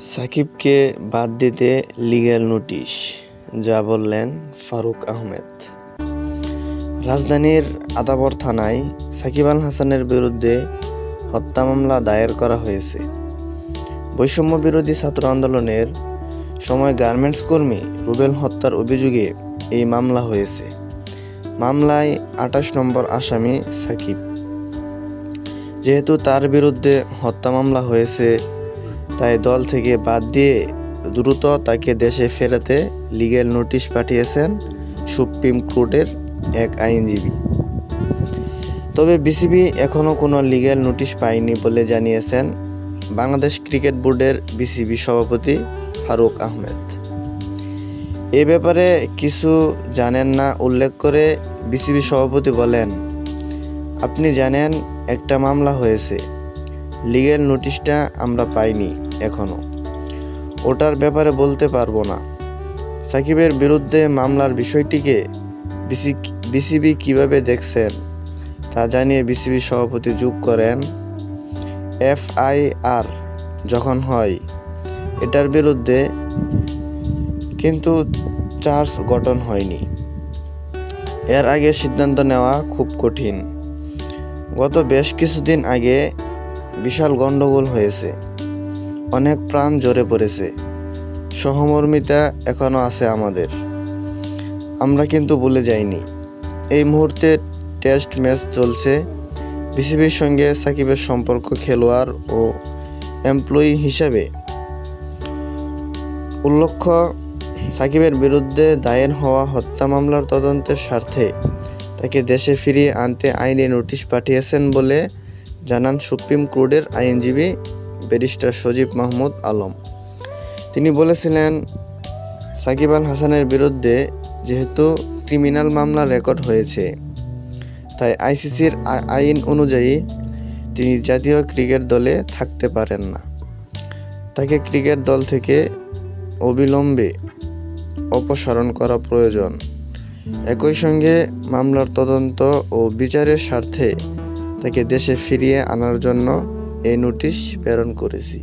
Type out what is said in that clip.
সাকিবকে বাদ দিতে লিগ্যাল নোটিশ যা বললেন ফারুক আহমেদ। রাজধানীর আদাবর থানায় সাকিব আল হাসানের বিরুদ্ধে হত্যা মামলা দায়ের করা হয়েছে। বৈষম্য বিরোধী ছাত্র আন্দোলনের সময় গার্মেন্টস কর্মী রুবেল হত্যার অভিযোগে এই মামলা হয়েছে। মামলায় আঠাশ নম্বর আসামি সাকিব। যেহেতু তার বিরুদ্ধে হত্যা মামলা হয়েছে তাই দল থেকে বাদ দিয়ে দ্রুত তাকে দেশে ফেরাতে লিগ্যাল নোটিশ পাঠিয়েছেন সুপ্রিম কোর্টের এক আইনজীবী। তবে বিসিবি এখনও কোনো লিগ্যাল নোটিশ পায়নি বলে জানিয়েছেন বাংলাদেশ ক্রিকেট বোর্ডের বিসিবি সভাপতি ফারুক আহমেদ। এ ব্যাপারে কিছু জানেন না উল্লেখ করে বিসিবি সভাপতি বলেন, আপনি জানেন একটা মামলা হয়েছে। লিগ্যাল নোটিশটা আমরা পাইনি এখনও। ওটার ব্যাপারে বলতে পারব না। সাকিবের বিরুদ্ধে মামলার বিষয়টিকে বিসিবি কীভাবে দেখছেন তা জানিয়ে বিসিবি সভাপতি যোগ করেন। এফআইআর যখন হয়, এটার বিরুদ্ধে কিন্তু চার্জ গঠন হয়নি। এর আগে সিদ্ধান্ত নেওয়া খুব কঠিন। গত বেশ কিছুদিন আগে বিশাল গন্ডগোল হয়েছে। অনেক প্রাণ জড়ে পড়েছে। সহমর্মিতা এখনও আছে আমাদের। আমরা কিন্তু ভুলে যাইনি। এই মুহূর্তে টেস্ট ম্যাচ চলছে। বিসিবির সঙ্গে সাকিবের সম্পর্ক খেলোয়াড় ও এমপ্লয়ি হিসাবে। উল্লেখ্য সাকিবের বিরুদ্ধে দায়ের হওয়া হত্যা মামলার তদন্তের স্বার্থে তাকে দেশে ফিরিয়ে আনতে আইনি নোটিশ পাঠিয়েছেন বলে জানান সুপ্রিম কোর্টের আইনজীবী ব্যারিস্টার সজীব মাহমুদ আলম। তিনি বলেছিলেন, সাকিব আল হাসানের বিরুদ্ধে যেহেতু ক্রিমিনাল মামলা রেকর্ড হয়েছে, তাই আইসিসির আইন অনুযায়ী তিনি জাতীয় ক্রিকেট দলে থাকতে পারেন না। তাকে ক্রিকেট দল থেকে অবিলম্বে অপসারণ করা প্রয়োজন। একই সঙ্গে মামলার তদন্ত ও বিচারের স্বার্থে তাকে দেশে ফিরিয়ে আনার জন্য এই নোটিশ প্রেরণ করেছি।